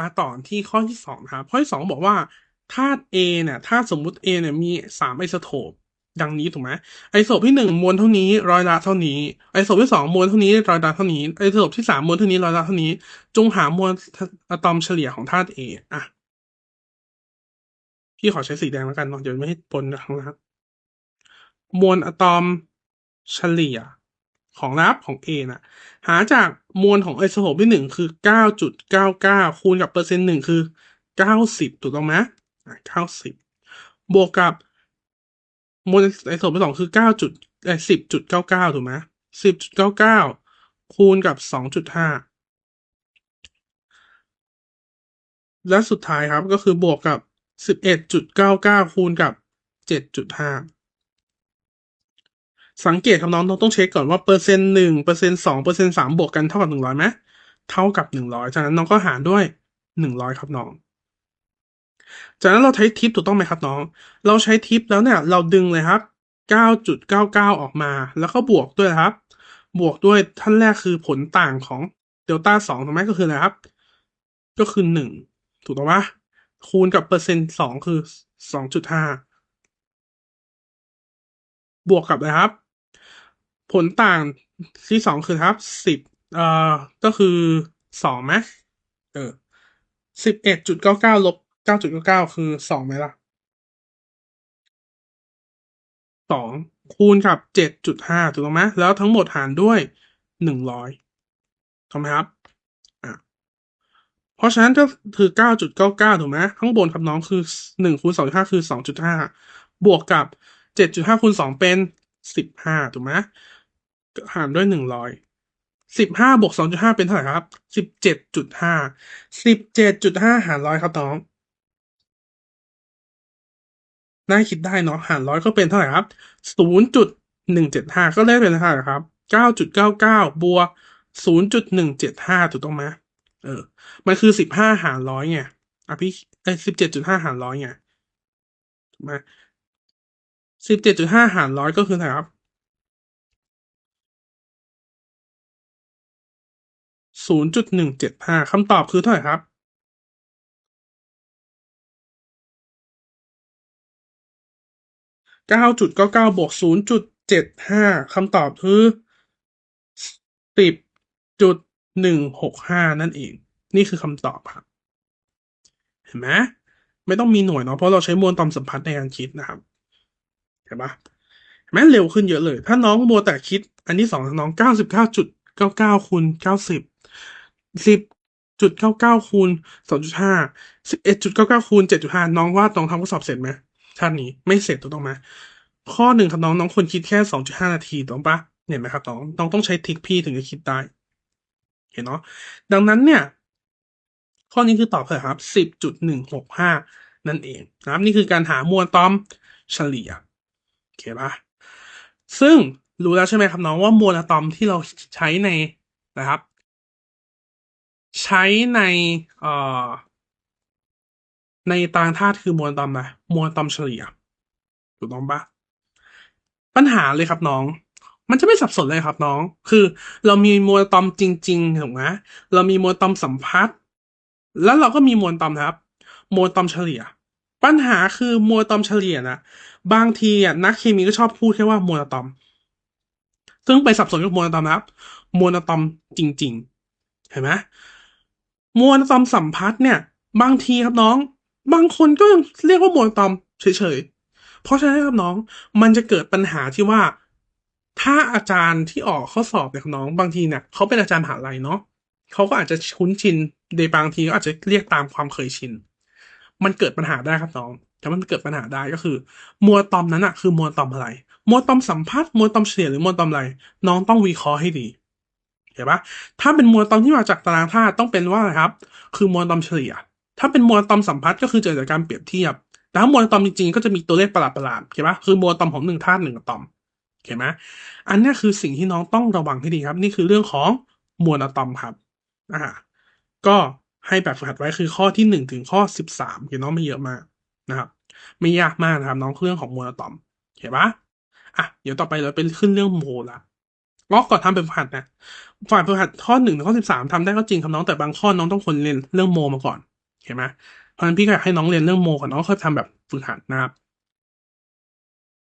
มาต่อที่ข้อที่สองนะครับข้อที่สองบอกว่าธาตุ A เนี่ยถ้าสมมุติ A เนี่ยมีสามไอโซโทปดังนี้ถูกไหมไอโซโทปที่หนึ่งมวลเท่านี้ร้อยละเท่านี้ไอโซโทปที่สองมวลเท่านี้ร้อยละเท่านี้ไอโซโทปที่สามมวลเท่านี้ร้อยละเท่านี้ จงหามวลอะตอมเฉลี่ยของธาตุ A อะพี่ขอใช้สีแดงแล้วกันเนาะเดี๋ยวไม่ให้ปนข้างล่างมวลอะตอมเฉลี่ย ของรับของ A นะหาจากมวลของไอโซโทปที่หนึ่งคือเก้าจุดเก้าเก้าคูณกับเปอร์เซ็นต์หนึ่งคือเก้าสิบถูกต้องไหมเก้าสิบบวกกับมวลไอโซโทปที่สองคือเก้าจุดไอสิบจุดเก้าเก้าถูกไหมสิบจุดเก้าเก้าคูณกับสองจุดห้าและสุดท้ายครับก็คือบวกกับสิบเอ็ดจุดเก้าเก้าคูณกับเจ็ดจุดห้า สังเกตครับน้องต้องเช็คก่อนว่าเปอร์เซ็นต์หนึ่งเปอร์เซ็นต์สองเปอร์เซ็นต์สามบวกกันเท่ากับหนึ่งร้อยไหมเท่ากับหนึ่งร้อยจากนั้นน้องก็หารด้วยหนึ่งร้อยครับน้อง จากนั้นเราใช้ทิปถูกต้องไหมครับน้อง เราใช้ทิปแล้วเนี่ยเราดึงเลยครับเก้าจุดเก้าเก้าออกมา แล้วก็บวกด้วยครับ บวกด้วยท่านแรกคือผลต่างของเดลต้าสองถูกไหมก็คืออะไรครับ ก็คือหนึ่งถูกต้องปะคูณกับเปอร์เซ็นต์สองคือสองจุดห้าบวกกับนะไรครับ ผลต่างที่สองคือครับสิบเอ่อก็คือสองไหมเออสิบเอ็ดจุดเก้าเก้าลบเก้าจุดเก้าเก้าคือสองไหมล่ะสองคูณกับเจ็ดจุดห้าถูกต้องไหมแล้วทั้งหมดหารด้วยหนึ่งร้อยถูกไหมครับอะเพราะฉะนั้นก็คือเก้าจุดเก้าเก้าถูกไหมข้างบนครับน้องคือหนึ่งคูณสองจุดห้าคือสองจุดห้าบวกกับเจ็ดจุดห้าคูณสองเป็น สิบห้าถูกไหมหารด้วยหนึ่งร้อยสิบห้าบวกสองจุดห้าเป็นเท่าไหร่ครับสิบเจ็ดจุดห้าสิบเจ็ดจุดห้าหารร้อยครับน้องน่าคิดได้เนาะหารร้อยก็เป็นเท่าไหร่ครับศูนย์จุดหนึ่งเจ็ดห้าก็ได้เป็นเท่าไหร่ครับเก้าจุดเก้าเก้าบวกศูนย์จุดหนึ่งเจ็ดห้าถูกต้องไหมเออ มันคือสิบห้าหารร้อยไงอะพี่เอ้สิบเจ็ดจุดห้าหารร้อยไงถูกไหม สิบเจ็ดจุดห้าหารร้อยก็คือเท่าไหร่ครับศูนย์จุดหนึ่งเจ็ดห้าคำตอบคือเท่าไหร่ครับเก้าจุดเก้าเก้าบวกศูนย์จุดเจ็ดห้าคำตอบคือสิบจุดหนึ่งหกห้านั่นเอง นี่คือคำตอบครับ เห็นไหมไม่ต้องมีหน่วยเนาะเพราะเราใช้มวลตอมสัมพัทธ์ในการคิดนะครับ เห็นปะเห็นไหมเร็วขึ้นเยอะเลย ถ้าน้องมัวแต่คิด อันที่สองน้องเก้าสิบเก้าจุดเก้าเก้าคูณเก้าสิบสิบจุดเก้าเก้าคูณสองจุดห้าสิบเอ็ดจุดเก้าเก้าคูณเจ็ดจุดห้าน้องว่าน้องทำข้อสอบเสร็จไหมชาตินี้ไม่เสร็จถูกต้องไหมข้อหนึ่งครับน้องน้องควรคิดแค่สองจุดห้านาทีถูกปะเห็นไหมครับน้องน้องต้องใช้ทิกพี่ถึงจะคิดได้เห็นเนาะดังนั้นเนี่ย ข้อนี้คือตอบเลยครับสิบจุดหนึ่งหกห้านั่นเองนะครับนี่คือการหามวลตอมเฉลี่ย เคปะซึ่งรู้แล้วใช่ไหมครับน้องว่ามวลอะตอมที่เราใช้ในนะครับ ใช้ในเอ่อในตารางธาตุคือมวลอะตอมนะมวลอะตอมเฉลี่ยถูกต้องปะปัญหาเลยครับน้อง มันจะไม่สับสนเลยครับน้อง คือเรามีมวลอะตอมจริงๆถูกไหมเรามีมวลอะตอมสัมพัทธ์แล้วเราก็มีมวลอะตอมครับ มวลอะตอมเฉลี่ย ปัญหาคือมวลอะตอมเฉลี่ยนะบางทีอะนักเคมีก็ชอบพูดแค่ว่ามวลอะตอม ซึ่งไปสับสนกับมวลอะตอมนะครับ มวลอะตอมจริง ๆ เห็นไหมมวลอะตอมสัมพัทธ์เนี่ย บางทีครับน้อง บางคนก็ยังเรียกว่ามวลอะตอมเฉยๆ เพราะฉะนั้นครับน้องมันจะเกิดปัญหาที่ว่า ถ้าอาจารย์ที่ออกข้อสอบเนี่ยน้องบางทีเนี่ยเขาเป็นอาจารย์มหาลัยเนาะเขาก็อาจจะคุ้นชินในบางทีก็อาจจะเรียกตามความเคยชิน มันเกิดปัญหาได้ครับน้องแต่มันเกิดปัญหาได้ก็คือมวลตอมนั้นอะคือมวลตอมอะไรมวลตอมสัมพัทธ์มวลตอมเฉลี่ยหรือมวลตอมอะไร น้องต้องวิเคราะห์ให้ดีเห็นปะถ้าเป็นมวลตอมที่มาจากตารางธาตุต้องเป็นว่าอะไรครับ คือมวลตอมเฉลี่ย ถ้าเป็นมวลตอมสัมพัทธ์ก็คือเกิดจากการเปรียบเทียบ แต่ถ้ามวลตอมจริงๆก็จะมีตัวเลขประหลาดๆเห็นปะคือมวลตอมของหนึ่งธาตุหนึ่งตอมเห็นไหมอันนี้คือสิ่งที่น้องต้องระวังให้ดีครับ นี่คือเรื่องของมวลอะตอมครับอ่าก็ ให้แบบฝึกหัดไว้คือข้อที่หนึ่งถึงข้อสิบสามเห็นน้องไม่เยอะมากนะครับ ไม่ยากมากนะครับน้องเรื่องของมวลอะตอมเห็นปะอะเดี๋ยวต่อไปเราเป็นขึ้นเรื่องโมละก็ก่อนทำเป็นฝึกหัดนะฝ่ายฝึกหัดข้อหนึ่งถึงข้อสิบสามทำได้ก็จริงครับน้องแต่บางข้อน้องต้องคนเรียนเรื่องโมมาก่อนเห็นไหมเพราะฉะนั้นพี่ก็อยากให้น้องเรียนเรื่องโมก่อนน้องค่อยทำแบบฝึกหัดนะครับ